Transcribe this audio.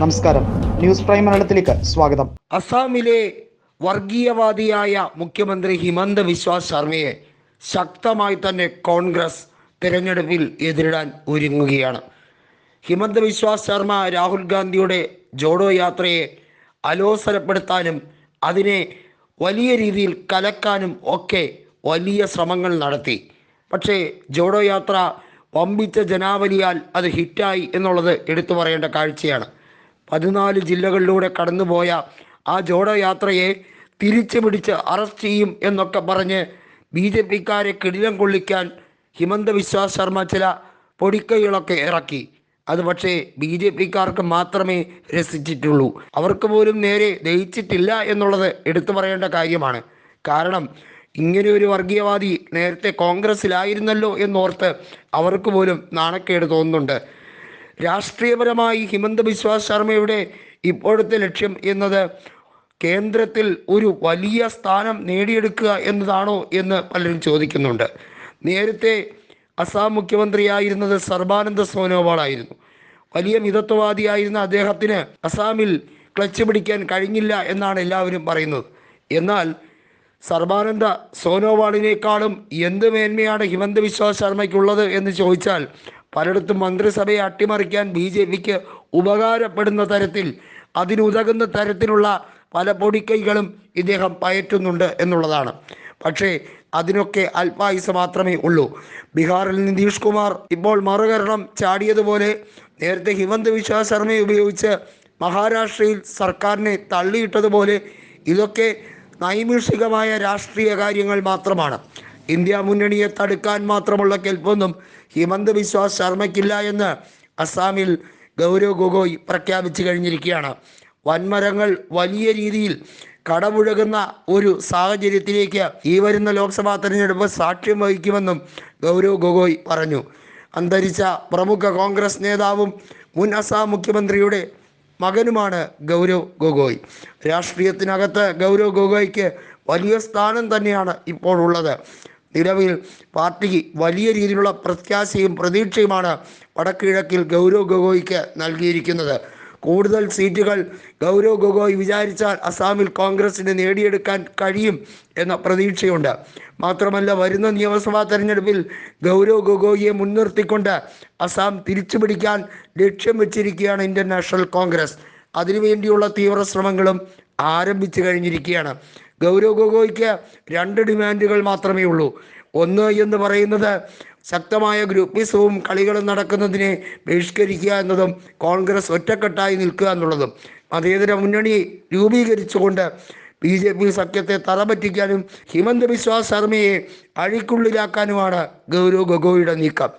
നമസ്കാരം. News prime മലയാളത്തിലേക്ക് സ്വാഗതം. അസാമിലെ വർഗീയവാദിയായ മുഖ്യമന്ത്രി ഹിമന്ത വിശ്വാസ് ശർമ്മയെ ശക്തമായി തന്നെ കോൺഗ്രസ് തിരഞ്ഞെടുപ്പിൽ എതിരിടാൻ ഒരുങ്ങുകയാണ്. ഹിമന്ത വിശ്വാസ് ശർമ്മ രാഹുൽ ഗാന്ധിയുടെ ജോഡോ യാത്രയെ അലോസരപ്പെടുത്താനും അതിനെ വലിയ രീതിയിൽ കലക്കാനും ഒക്കെ വലിയ ശ്രമങ്ങൾ നടത്തി. പക്ഷേ ജോഡോ യാത്ര വമ്പിച്ച ജനാവലിയാൽ അത് ഹിറ്റായി എന്നുള്ളത് എടുത്തു പറയേണ്ട കാഴ്ചയാണ്. പതിനാല് ജില്ലകളിലൂടെ കടന്നുപോയ ആ ജോഡോ യാത്രയെ തിരിച്ചു പിടിച്ച് അറസ്റ്റ് ചെയ്യും എന്നൊക്കെ പറഞ്ഞ് ബി ജെ പിക്കാരെ കിടിലം കൊള്ളിക്കാൻ ഹിമന്ത വിശ്വാസ് ശർമ്മ ചില പൊടിക്കൈകളൊക്കെ ഇറക്കി. അത് പക്ഷേ ബി ജെ പിക്കാർക്ക് മാത്രമേ രസിച്ചിട്ടുള്ളൂ. അവർക്ക് പോലും നേരെ ദഹിച്ചിട്ടില്ല എന്നുള്ളത് എടുത്തു പറയേണ്ട കാര്യമാണ്. കാരണം ഇങ്ങനെ ഒരു വർഗീയവാദി നേരത്തെ കോൺഗ്രസ്സിലായിരുന്നല്ലോ എന്നോർത്ത് അവർക്ക് പോലും നാണക്കേട് തോന്നുന്നുണ്ട്. രാഷ്ട്രീയപരമായി ഹിമന്ത ബിശ്വാസ് ശർമ്മയുടെ ഇപ്പോഴത്തെ ലക്ഷ്യം എന്നത് കേന്ദ്രത്തിൽ ഒരു വലിയ സ്ഥാനം നേടിയെടുക്കുക എന്നതാണോ എന്ന് പലരും ചോദിക്കുന്നുണ്ട്. നേരത്തെ അസാം മുഖ്യമന്ത്രിയായിരുന്നത് സർബാനന്ദ സോനോവാളായിരുന്നു. വലിയ മിതത്വവാദിയായിരുന്ന അദ്ദേഹത്തിന് അസാമിൽ ക്ലച്ച് പിടിക്കാൻ കഴിഞ്ഞില്ല എന്നാണ് എല്ലാവരും പറയുന്നത്. എന്നാൽ സർബാനന്ദ സോനോവാളിനേക്കാളും എന്ത് മേന്മയാണ് ഹിമന്ത ബിശ്വാസ് ശർമ്മയ്ക്കുള്ളത് എന്ന് ചോദിച്ചാൽ പലയിടത്തും മന്ത്രിസഭയെ അട്ടിമറിക്കാൻ ബി ജെ പിക്ക് ഉപകാരപ്പെടുന്ന തരത്തിൽ അതിനുതകുന്ന തരത്തിലുള്ള പല പൊടിക്കൈകളും ഇദ്ദേഹം പയറ്റുന്നുണ്ട് എന്നുള്ളതാണ്. പക്ഷേ അതിനൊക്കെ അല്പായുസ് മാത്രമേ ഉള്ളൂ. ബീഹാറിൽ നിതീഷ് കുമാർ ഇപ്പോൾ മറുകരണം ചാടിയതുപോലെ നേരത്തെ ഹിമന്ത് വിശ്വ ശർമ്മയെ ഉപയോഗിച്ച് മഹാരാഷ്ട്രയിൽ സർക്കാരിനെ തള്ളിയിട്ടതുപോലെ ഇതൊക്കെ നൈമിഷികമായ രാഷ്ട്രീയ കാര്യങ്ങൾ മാത്രമാണ്. ഇന്ത്യ മുന്നണിയെ തടുക്കാൻ മാത്രമുള്ള കെൽപ്പൊന്നും ഹിമന്ത് ബിശ്വ ശർമ്മയ്ക്കില്ല എന്ന് അസാമിൽ ഗൗരവ് ഗൊഗോയ് പ്രഖ്യാപിച്ചു കഴിഞ്ഞിരിക്കുകയാണ്. വൻമരങ്ങൾ വലിയ രീതിയിൽ കടമുഴുകുന്ന ഒരു സാഹചര്യത്തിലേക്ക് ഈ വരുന്ന ലോക്സഭാ തെരഞ്ഞെടുപ്പ് സാക്ഷ്യം വഹിക്കുമെന്നും ഗൗരവ് ഗൊഗോയ് പറഞ്ഞു. അന്തരിച്ച പ്രമുഖ കോൺഗ്രസ് നേതാവും മുൻ അസാം മുഖ്യമന്ത്രിയുടെ മകനുമാണ് ഗൗരവ് ഗൊഗോയ്. രാഷ്ട്രീയത്തിനകത്ത് ഗൗരവ് ഗൊഗോയ്ക്ക് വലിയ സ്ഥാനം തന്നെയാണ് ഇപ്പോൾ ഉള്ളത്. നിലവിൽ പാർട്ടിക്ക് വലിയ രീതിയിലുള്ള പ്രത്യാശയും പ്രതീക്ഷയുമാണ് വടക്കിഴക്കിൽ ഗൗരവ് ഗൊഗോയ്ക്ക് നൽകിയിരിക്കുന്നത്. കൂടുതൽ സീറ്റുകൾ ഗൗരവ് ഗൊഗോയ് വിചാരിച്ചാൽ അസാമിൽ കോൺഗ്രസിന് നേടിയെടുക്കാൻ കഴിയും എന്ന പ്രതീക്ഷയുണ്ട്. മാത്രമല്ല വരുന്ന നിയമസഭാ തെരഞ്ഞെടുപ്പിൽ ഗൗരവ് ഗൊഗോയിയെ മുൻനിർത്തിക്കൊണ്ട് അസാം തിരിച്ചുപിടിക്കാൻ ലക്ഷ്യം വെച്ചിരിക്കുകയാണ് ഇന്ത്യൻ നാഷണൽ കോൺഗ്രസ്. അതിനുവേണ്ടിയുള്ള തീവ്ര ശ്രമങ്ങളും ആരംഭിച്ചു കഴിഞ്ഞിരിക്കുകയാണ്. ഗൗരവ് ഗൊഗോയ്ക്ക് രണ്ട് ഡിമാൻഡുകൾ മാത്രമേ ഉള്ളൂ. ഒന്ന് എന്ന് പറയുന്നത് ശക്തമായ ഗ്രൂപ്പിസവും കളികളും നടക്കുന്നതിനെ ബഹിഷ്കരിക്കുക എന്നതും കോൺഗ്രസ് ഒറ്റക്കെട്ടായി നിൽക്കുക എന്നുള്ളതും. മതേതര മുന്നണി രൂപീകരിച്ചുകൊണ്ട് ബി ജെ പി സഖ്യത്തെ തറപറ്റിക്കാനും ഹിമന്ത ബിശ്വാസ് ശർമ്മയെ അഴിക്കുള്ളിലാക്കാനുമാണ് ഗൗരവ് ഗൊഗോയുടെ നീക്കം.